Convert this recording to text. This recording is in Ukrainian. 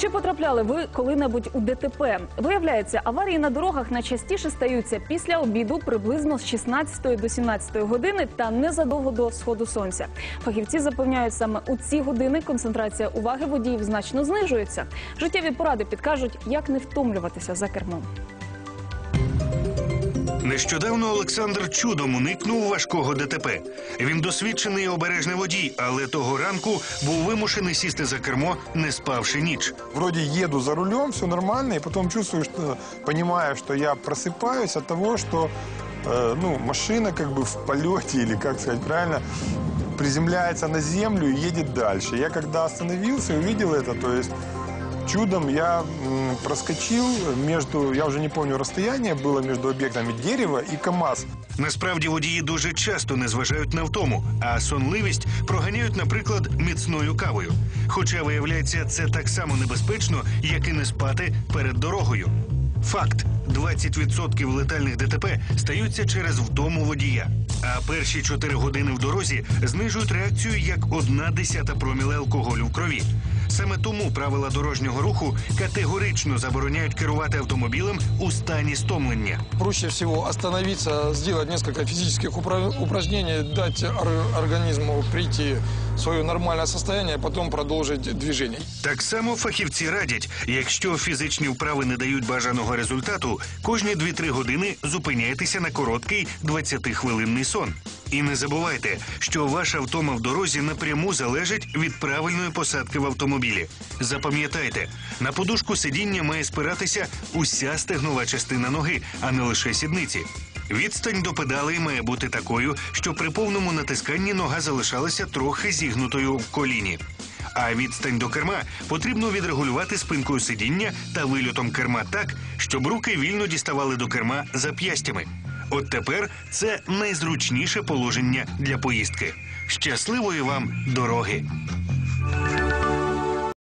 Чи потрапляли ви коли-небудь у ДТП? Виявляється, аварії на дорогах найчастіше стаються після обіду приблизно з 16 до 17 години та незадовго до сходу сонця. Фахівці запевняють, саме у ці години концентрація уваги водіїв значно знижується. Життєві поради підкажуть, як не втомлюватися за кермом. Нещодавно Олександр чудом уникнув важкого ДТП. Він досвідчений і обережний водій, але того ранку був вимушений сісти за кермо, не спавши ніч. Вроде еду за рулем, все нормально, и потом чувствую, что понимаю, что я просыпаюсь от того, что э, ну, машина как бы в полете, или как сказать правильно, приземляется на землю и едет дальше. Я когда остановился, увидел это, то есть чудом я проскочил между, я уже не помню расстояние, было между объектами дерева и КАМАЗ. Насправді водії дуже часто не зважають на втому, а сонливість проганяють, наприклад, міцною кавою. Хоча, виявляється, це так само небезпечно, як і не спати перед дорогою. Факт: 20% летальних ДТП стаються через втому водія. А перші 4 години в дорозі знижують реакцію як одна десята проміле алкоголю в крові. Саме тому правила дорожнього руху категорично забороняють керувати автомобілем у стані стомлення. Проще всего остановиться, сделать несколько физических упра- упражнений, дать ор- организму прийти в свое нормальное состояние, а потом продолжить движение. Так само фахівці радять, якщо фізичні вправи не дають бажаного результату, кожні 2-3 години зупиняйтеся на короткий 20-хвилинний сон. І не забувайте, що ваша втома в дорозі напряму залежить від правильної посадки в автомобілі. Запам'ятайте, на подушку сидіння має спиратися уся стегнова частина ноги, а не лише сідниці. Відстань до педалей має бути такою, що при повному натисканні нога залишалася трохи зігнутою в коліні. А відстань до керма потрібно відрегулювати спинкою сидіння та вильотом керма так, щоб руки вільно діставали до керма зап'ястями. От тепер це найзручніше положення для поїздки. Щасливої вам дороги!